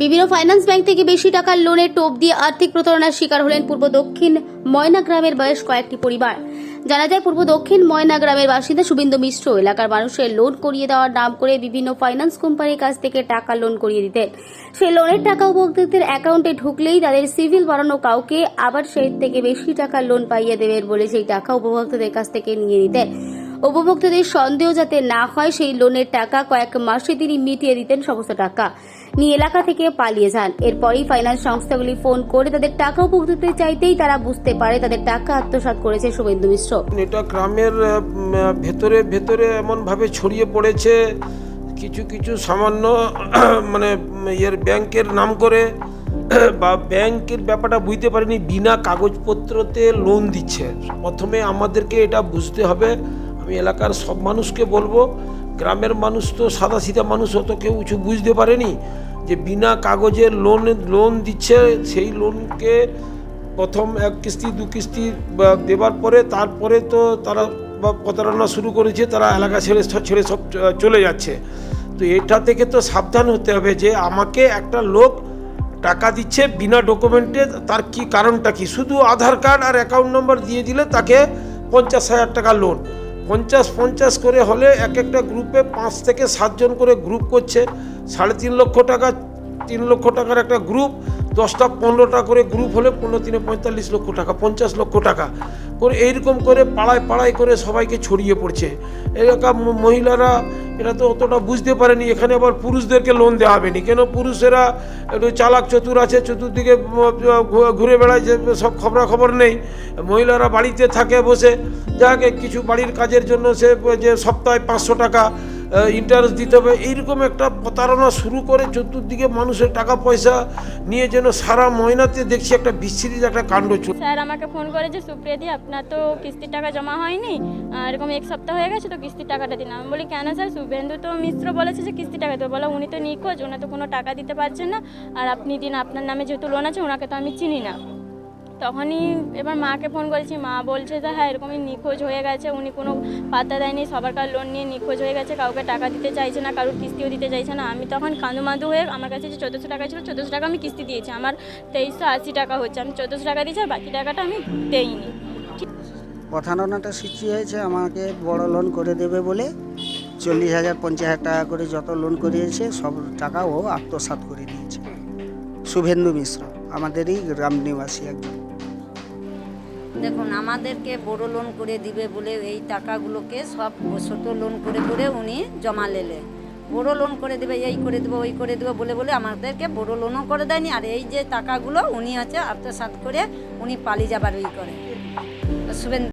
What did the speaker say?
বিভিন্ন finance bank থেকে বেশি টাকার লোনের টোপ দিয়ে আর্থিক প্রতারণার শিকার হলেন পূর্ব দক্ষিণ ময়না গ্রামের বয়স কয়েকটি পরিবার। জানা যায়, পূর্ব দক্ষিণ ময়না গ্রামের বাসিন্দা শুভেন্দু মিশ্র এলাকার মানুষের লোন করিয়ে দেওয়ার নাম করে বিভিন্ন ফাইন্যান্স কোম্পানির কাছ থেকে টাকা লোন করিয়ে দিতেন। সেই লোনের টাকা উপভোক্তাদের অ্যাকাউন্টে ঢুকলেই তাদের সিভিল বাড়ানো কাউকে আবার সেই থেকে বেশি টাকা লোন পাইয়ে দেবেন বলে সেই টাকা উপভোক্তাদের কাছ থেকে নিয়ে নিতেন। উপভোক্তাদের সন্দেহ যাতে না হয়, সেই লোনের টাকা কয়েক মাসে তিনি মিটিয়ে দিতেন সমস্ত টাকা নিয়ে এলাকা থেকে পালিয়ে যান। এরপরই ফাইন্যান্স সংস্থাগুলি ফোন করে তাদের টাকা উপভোক্তাতে চাইতেই তারা বুঝতে পারে তাদের টাকা আত্মসাৎ করেছে শুভেন্দু মিশ্র। এটা গ্রামের ভেতরে ভেতরে এমনভাবে ছড়িয়ে পড়েছে, কিছু কিছু সামান্য মানে ইয়ের ব্যাংকের নাম করে, বা ব্যাংকের ব্যাপারটা বুঝতে পারিনি, বিনা কাগজপত্রতে লোন দিচ্ছে। প্রথমে আমাদেরকে এটা বুঝতে হবে আমি এলাকার সব মানুষকে বলব, গ্রামের মানুষ তো সাদা সিধা মানুষ, অত কেউ কিছু বুঝতে পারেনি যে বিনা কাগজে লোন লোন দিচ্ছে, সেই লোনকে প্রথম এক কিস্তি, দু কিস্তি দেবার পরে তারপরে তো তারা বা প্রতারণা শুরু করেছে, তারা এলাকা ছেড়ে ছেড়ে সব চলে যাচ্ছে। তো এটা থেকে তো সাবধান হতে হবে যে আমাকে একটা লোক টাকা দিচ্ছে বিনা ডকুমেন্টে তার কি কারণটা কি? শুধু আধার কার্ড আর অ্যাকাউন্ট নম্বর দিয়ে দিলে তাকে পঞ্চাশ হাজার টাকা লোন পঞ্চাশ পঞ্চাশ করে হলে এক একটা গ্রুপে পাঁচ থেকে সাতজন করে গ্রুপ করছে। সাড়ে তিন লক্ষ টাকা, তিন লক্ষ টাকার একটা গ্রুপ দশটা পনেরোটা করে গ্রুপ হলে পনেরো তিনে পঁয়তাল্লিশ লক্ষ টাকা, পঞ্চাশ লক্ষ টাকা। করে এইরকম করে পাড়ায় পাড়ায় করে সবাইকে ছড়িয়ে পড়ছে। এলাকা মহিলারা এটা তো অতটা বুঝতে পারেনি, এখানে আবার পুরুষদেরকে লোন দেওয়া হবে না। কেন পুরুষেরা একটু চালাক চতুর আছে, চতুর্দিকে ঘুরে বেড়ায় যে সব খবরাখবর নেই। মহিলারা বাড়িতে থাকে বসে। যাকে কিছু বাড়ির কাজের জন্য সে যে সপ্তাহে পাঁচশো টাকা ইন্টারেস্ট দিতে হবে। এইরকম একটা প্রতারণা শুরু করে চতুর্দিকে মানুষের টাকা পয়সা নিয়ে যেন সারা ময়নাতে দেখছি একটা বিস্তৃত একটা কাণ্ড চল স্যার আমাকে ফোন করে যে সুপ্রিয়াদি আপনার তো কিস্তির টাকা জমা হয়নি। এরকম এক সপ্তাহ হয়ে গেছে তো কিস্তির টাকাটা দিন আমি বলি, কেন স্যার? শুভেন্দু তো মিশ্র বলেছে যে কিস্তির টাকা তো বলো, উনি তো নিখোঁজ ওনা তো কোনো টাকা দিতে পারছেন না। আর আপনি দিন, আপনার নামে যেহেতু লোন আছে ওনাকে তো আমি চিনি না। তখনই এবার মাকে ফোন করেছি। মা বলছে যে হ্যাঁ এরকমই নিখোঁজ হয়ে গেছে। উনি কোনো পাত্তা দেয়নি। সবার কার লোন নিয়ে নিখোঁজ হয়ে গেছে। কাউকে টাকা দিতে চাইছে না, কারোর কিস্তিও দিতে চাইছে না। আমি তখন কাঁদু মাদু হয়ে আমার কাছে যে চোদ্দোশো টাকা ছিল, চোদ্দোশো টাকা আমি কিস্তি দিয়েছি। আমার তেইশশো আশি টাকা হচ্ছে। আমি চোদ্দোশো টাকা দিয়েছি আর বাকি টাকাটা আমি দেইনি। প্রধানটা সৃষ্টি হয়েছে। আমাকে বড় লোন করে দেবে বলে চল্লিশ হাজার, পঞ্চাশ হাজার টাকা করে যত লোন করিয়েছে, সব টাকা ও আত্মসাৎ করে দিয়েছে। শুভেন্দু মিশ্র, আমাদেরই গ্রাম নিবাসী একজন। দেখুন, আমাদেরকে বড় লোন করে দিবে বলে এই টাকাগুলোকে সব ছোট লোন করে করে উনি জমা লেলে। বড় লোন করে দেবে, এই করে দেবো, ওই করে দেবো বলে বলে আমাদেরকে বড় লোনও করে দেয়নি। আর এই যে টাকাগুলো উনি আছে আত্মসাত করে উনি পালিয়ে যাবার ওই করে। শুভেন্দু